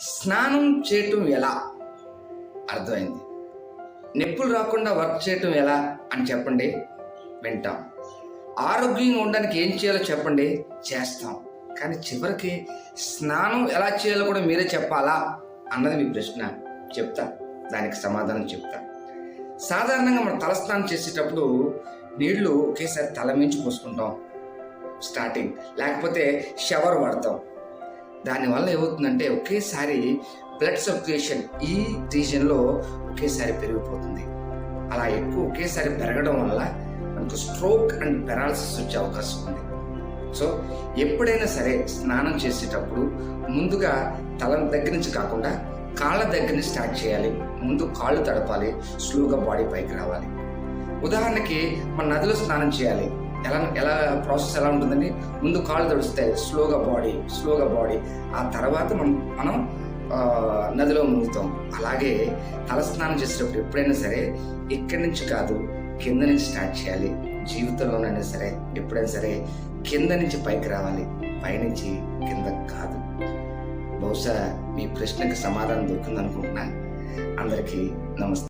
స్నానం చేయటం ఎలా? అర్థమైంది. నొప్పులు రాకుండా వర్క్ చేయటం ఎలా అని చెప్పండి వింటాం. ఆరోగ్యంగా ఉండడానికి ఏం చేయాలో చెప్పండి చేస్తాం. కానీ చివరికి స్నానం ఎలా చేయాలో కూడా మీరే చెప్పాలా అన్నది మీ ప్రశ్న. చెప్తా దానికి సమాధానం చెప్తా. సాధారణంగా మనం తలస్నానం చేసేటప్పుడు నీళ్ళు ఒకేసారి తల మించి పోసుకుంటాం స్టార్టింగ్. లేకపోతే షవర్ వాడతాం. దానివల్ల ఏమవుతుందంటే ఒకేసారి బ్లడ్ సర్క్యులేషన్ ఈ రీజన్లో ఒకేసారి పెరిగిపోతుంది. అలా ఎక్కువ ఒకేసారి పెరగడం వల్ల మనకు స్ట్రోక్ అండ్ పెరాలసిస్ వచ్చే అవకాశం ఉంది. సో ఎప్పుడైనా సరే స్నానం చేసేటప్పుడు ముందుగా తల దగ్గర నుంచి కాకుండా కాళ్ళ దగ్గర నుంచి స్టార్ట్ చేయాలి. ముందు కాళ్ళు తడపాలి. స్లోగా బాడీ పైకి రావాలి. ఉదాహరణకి మన నదిలో స్నానం చేయాలి. ఎలా ఎలా ప్రాసెస్ ఎలా ఉంటుందండి ముందు కాళ్ళు తడుస్తాయి స్లోగా బాడీ స్లోగా బాడీ ఆ తర్వాత మనం మనం నదిలో మునుగుతాం అలాగే తలస్నానం చేసేటప్పుడు ఎప్పుడైనా సరే ఇక్కడి నుంచి కాదు కింద నుంచి స్టార్ట్ చేయాలి. జీవితంలోనైనా సరే ఎప్పుడైనా సరే కింద నుంచి పైకి రావాలి. పైనుంచి కింద కాదు. బహుశా మీ ప్రశ్నకి సమాధానం దొరికింది అందరికీ నమస్తే.